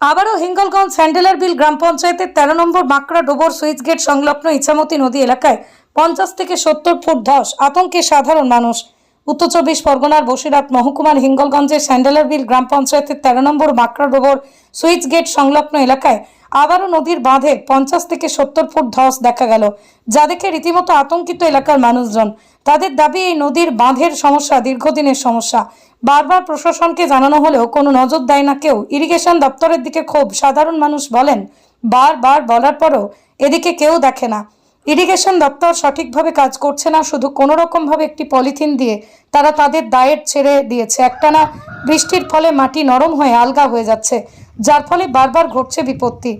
আবারও হিঙ্গলগঞ্জ স্যান্ডেলার বিল গ্রাম পঞ্চায়েতের তেরো নম্বর মাকড়া ডোবর সুইচ গেট সংলগ্ন ইছামতি নদী এলাকায় পঞ্চাশ থেকে সত্তর ফুট ধস। আতঙ্কে সাধারণ মানুষ উত্তর চব্বিশ পরগনার বসিরহাট মহকুমার হিঙ্গলগঞ্জের স্যান্ডেলার বিল গ্রাম পঞ্চায়েতের তেরো নম্বর মাকড়া ডোবর সুইচ গেট সংলগ্ন এলাকায় আবারও নদীর বাঁধে পঞ্চাশ থেকে সত্তর ফুট ধস দেখা গেল, যা দেখে রীতিমতো আতঙ্কিত এলাকার মানুষজন। তাদের দাবি, এই নদীর বাঁধের সমস্যা দীর্ঘদিনের সমস্যা। বারবার প্রশাসনকে জানানো হলেও কোনো নজর দেয় না কেউ। ইরিগেশন দপ্তরের দিকে ক্ষোভ। সাধারণ মানুষ বলেন, বারবার বলার পরও এদিকে কেউ দেখে না। ইরিগেশন দপ্তর সঠিকভাবে কাজ করছে না, শুধু কোনো রকমভাবে একটি পলিথিন দিয়ে তারা তাদের দায়ের ছেড়ে দিয়েছে। একটানা বৃষ্টির ফলে মাটি নরম হয়ে আলগা হয়ে যাচ্ছে, যার ফলে বারবার ঘটছে বিপত্তি।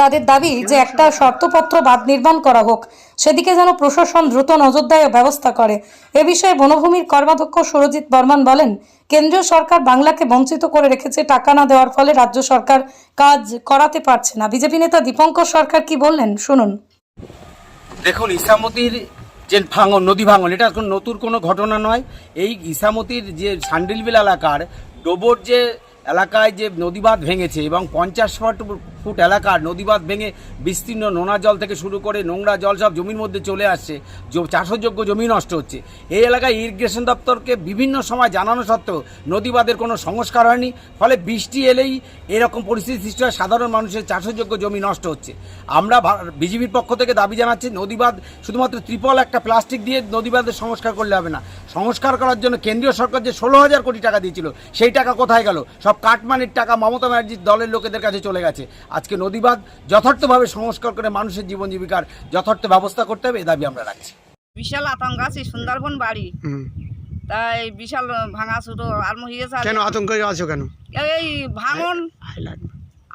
তাদের দাবি যে একটা শর্তপত্র বাদ নির্মাণ করা হোক, সেদিকে যেন প্রশাসন দ্রুত নজর দেয় ব্যবস্থা করে। এ বিষয়ে বনভূমির কর্মাধ্যক্ষ সুরজিৎ বর্মন বলেন, কেন্দ্রীয় সরকার বাংলাকে বঞ্চিত করে রেখেছে, টাকা না দেওয়ার ফলে রাজ্য সরকার কাজ করাতে পারছে না। বিজেপি নেতা দীপঙ্কর সরকার কি বললেন, শুনুন। দেখুন, ইসামতির যে ভাঙন, নদী ভাঙন, এটা নতুন কোনো ঘটনা নয়। এই ইসামতির যে সান্ডিলবিল এলাকার ডোবর যে এলাকায় যে নদীবাঁধ ভেঙেছে এবং পঞ্চাশ ফুট ফুট এলাকার নদীবাঁধ ভেঙে বিস্তীর্ণ নোনা জল থেকে শুরু করে নোংরা জল সব জমির মধ্যে চলে আসছে। চাষযোগ্য জমি নষ্ট হচ্ছে। এই এলাকায় ইরিগেশন দপ্তরকে বিভিন্ন সময় জানানো সত্ত্বেও নদীবাঁধের কোনো সংস্কার হয়নি। ফলে বৃষ্টি এলেই এরকম পরিস্থিতি সৃষ্টি হয়। সাধারণ মানুষের চাষযোগ্য জমি নষ্ট হচ্ছে। আমরা বিজেপির পক্ষ থেকে দাবি জানাচ্ছি, নদীবাঁধ শুধুমাত্র ত্রিপল একটা প্লাস্টিক দিয়ে নদীবাঁধের সংস্কার করলে হবে না। সংস্কার করার জন্য কেন্দ্রীয় সরকার যে ষোলো হাজার কোটি টাকা দিয়েছিল সেই টাকা কোথায় গেল? সব কাটমানির টাকা মমতা ব্যানার্জির দলের লোকেদের কাছে চলে গেছে। আজকে নদীবাদ যথার্থভাবে সংস্কার করে মানুষের জীবন জীবিকার যথার্থ ব্যবস্থা করতে হবে এই দাবি আমরা রাখছি। বিশাল আতঙ্ক আছে সুন্দরবন বাড়ি। তাই বিশাল ভাঙা ছোট আর হয়েছে কেন আতঙ্ক আছো কেন? এই ভাঙন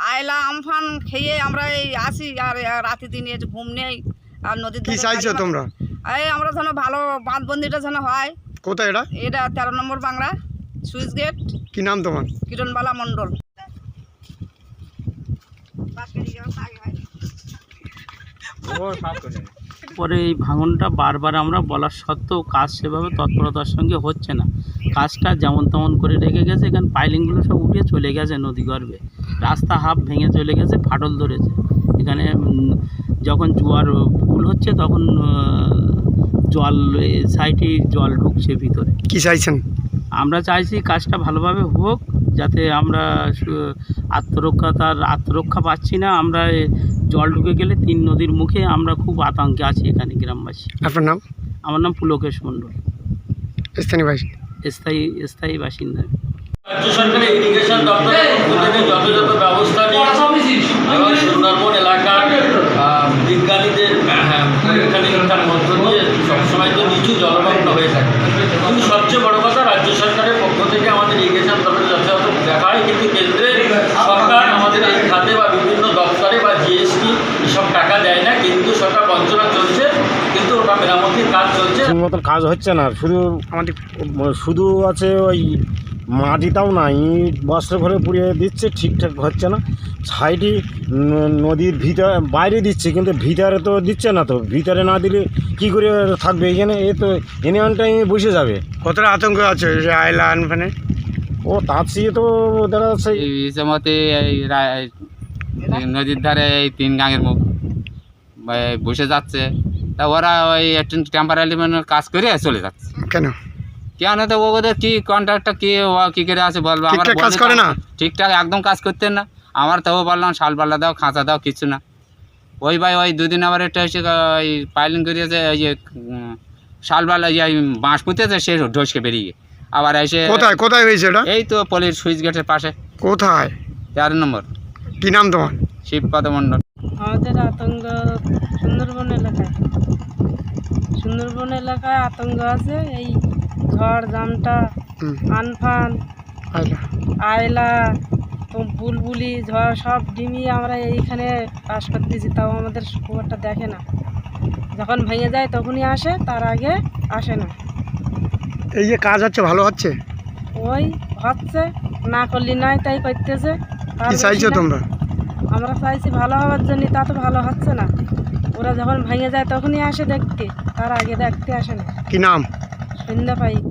আয়লা আমফান খেয়ে আমরা এই আসি আর আর রাতে দিনে ঘুম নেই আর নদীর কি চাইছো তোমরা? এই আমরা যেন ভালো বাঁধবন্দিটা যেন হয়। কোথায় এটা এটা তেরো নম্বর বাংলা সুইচ গেট কি নাম তোমার? কিরণবালা মণ্ডল। পরে এই ভাঙনটা বারবার আমরা বলার সত্ত্বেও কাজ সেভাবে তৎপরতার সঙ্গে হচ্ছে না। কাজটা যেমন তেমন করে রেখে গেছে এখানে পাইলিংগুলো সব উঠে চলে গেছে নদী গর্ভে। রাস্তা হাফ ভেঙে চলে গেছে ফাটল ধরেছে। এখানে যখন জোয়ার ফুল হচ্ছে তখন জল সাইডে জল ঢুকছে ভিতরে। কি চাইছেন? আমরা চাইছি কাজটা ভালোভাবে হোক যাতে আমরা আত্মরক্ষা তার আত্মরক্ষা পাচ্ছি না আমরা এ জল ঢুকে গেলে তিন নদীর মুখে আমরা খুব আতঙ্কে আছি এখানে গ্রামবাসী। আপনার নাম? আমার নাম পুলকেশ মণ্ডল। স্থানীয় ভাই স্থায়ী স্থায়ী বাসিন্দা। রাজ্য সরকারের ইরিগেশন দপ্তরের যথাযথ ব্যবস্থা নিয়ে এবং সুন্দরবন এলাকার আহ, বিজ্ঞানীদের আহ, পরীক্ষা নিরীক্ষার মধ্য দিয়ে নিচু জলমগ্ন হয়ে থাকে। কিন্তু সবচেয়ে বড় কথা, রাজ্য সরকারের পক্ষ থেকে আমাদের ইরিগেশন তরফে যথাযথ দেখা হয় কিন্তু কেন্দ্রের সরকার আমাদের এই খাতে বা বিভিন্ন দপ্তরে বা জিএসটি এসব টাকা দেয় না, কিন্তু সরকার বঞ্চনা চলছে, কিন্তু ওটা মেরামতির কাজ চলছে। মতন কাজ হচ্ছে না শুধু আমাদের, শুধু আছে ওই মাটিটাও না ইট বস্ত্র ভরে পুড়িয়ে দিচ্ছে ঠিকঠাক হচ্ছে না। সাইডে নদীর ভিতর বাইরে দিচ্ছে কিন্তু ভিতরে তো দিচ্ছে না তো। ভিতরে না দিলে কি করে থাকবে? এখানে এ তো এনি ওয়ান টাইমে বসে যাবে। কতটা আতঙ্ক আছে আয়লা আনফানে ও তার চেয়ে তো দেখা যাচ্ছে নদীর ধারে এই তিন গাঙের মুখ। বসে যাচ্ছে। তা ওরা ওই একটু টেম্পারারি মানে কাজ করে চলে যাচ্ছে। কেন? কেন তো ও ওদের কি কন্ট্রাক্টটা কি ও কি করে আছে বলব? আমার কাজ করে না? ঠিকঠাক একদম কাজ করতেন না। আমার তো ও বললাম শাল পাল্লা দাও খাঁচা দাও কিছু না। ওই ভাই ওই দুদিন আবার একটা এসে ওই পাইলিং করিয়েছে ওই যে উম, শাল পাল্লা ইয়ে বাঁশ পুঁতেছে সে ঢসকে বেরিয়ে। আবার এসে কোথায় কোথায় হয়েছে এটা এই তো পলির সুইচ গেটের পাশে। কোথায়? তেরো নম্বর। কি নাম তোমার? শিবপদ মণ্ডল। আমাদের আতঙ্ক সুন্দরবন এলাকায়। সুন্দরবন এলাকায় আতঙ্ক আছে এই ঝড় জামটা আনফান আয়লা। বুলবুলি ঝড় সব ডিমিয়ে আমরা এইখানে বাস করতেছি তাও আমাদের খুব একটা দেখে না। যখন ভেঙে যায় তখনই আসে তার আগে আসে না। এই যে কাজ হচ্ছে ভালো হচ্ছে? ওই হচ্ছে না করলি নাই তাই করতেছে। চাইছো তোমরা? আমরা চাইছি ভালো হওয়ার জন্য তা তো ভালো হচ্ছে না। ওরা যখন ভেঙে যায় তখনই আসে দেখতে তার আগে দেখতে আসে না। কি নাম? भिन्न पाई